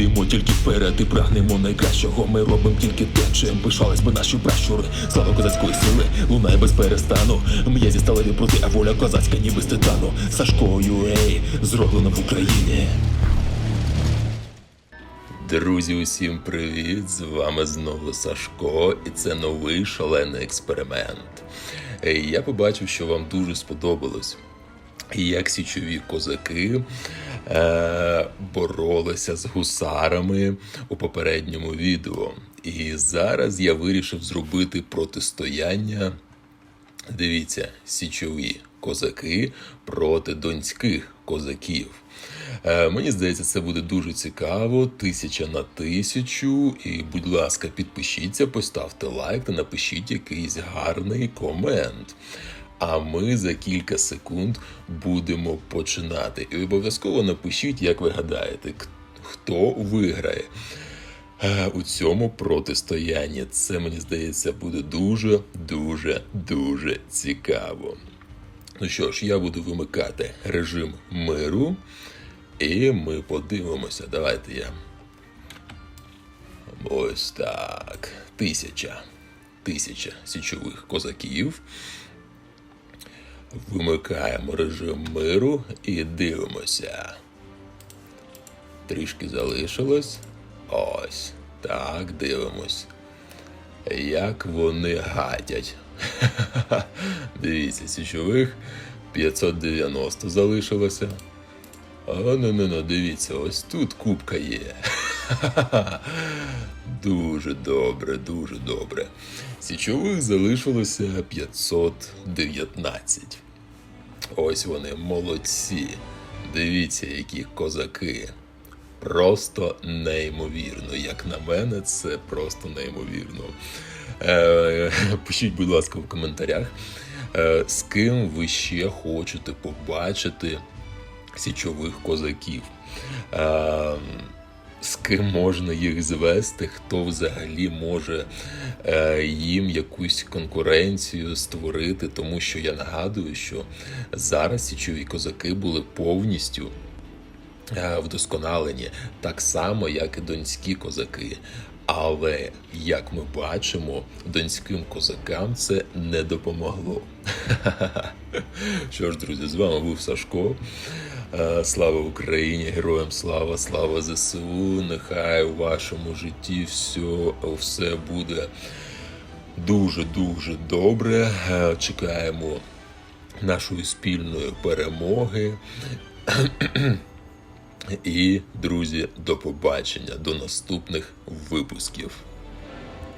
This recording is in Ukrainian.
Йдемо тільки вперед і прагнемо найкращого. Ми робимо тільки те, чим пишались би наші пращури. Слава козацької сили, лунає без перестану. М'язі сталеві проти, а воля козацька, ніби з титану. Сашко Юей, зроблено в Україні. Друзі, усім привіт! З вами знову Сашко, і це новий шалений експеримент. Е, Я побачив, що вам дуже сподобалось. Як січові козаки е, боролися з гусарами у попередньому відео. І зараз я вирішив зробити протистояння. Дивіться, січові козаки проти донських козаків. Е, мені здається, це буде дуже цікаво. Тисяча на тисячу. І, будь ласка, підпишіться, поставте лайк та напишіть якийсь гарний комент. А ми за кілька секунд будемо починати. І обов'язково напишіть, як ви гадаєте, хто виграє е, у цьому протистоянні. Це мені здається буде дуже, дуже, дуже цікаво. Ну що ж, я буду вимикати режим миру, і ми подивимося. Давайте я. Ось так. Тисяча. Тисяча січових козаків. Вимикаємо режим миру і дивимося. Трішки залишилось. Ось. Так, дивимось. Як вони гатять. Дивіться, січових 590 залишилося. А ну ну ну дивіться, ось тут кубка є. Дуже добре, дуже добре. Січових залишилося 519. Ось вони молодці. Дивіться, які козаки. Просто неймовірно. Як на мене, це просто неймовірно. Е, пишіть, будь ласка, в коментарях, е, з ким ви ще хочете побачити січових козаків. Е, з ким можна їх звести, хто взагалі може е, їм якусь конкуренцію створити, тому що я нагадую, що зараз січові козаки були повністю е, вдосконалені, так само, як і донські козаки. Але як ми бачимо, донським козакам це не допомогло. Що ж, друзі, з вами був Сашко. Е, Слава Україні, героям слава, слава ЗСУ. Нехай у вашому житті все, все буде дуже дуже добре. Е, Чекаємо нашої спільної перемоги. І, друзі, до побачення, до наступних випусків.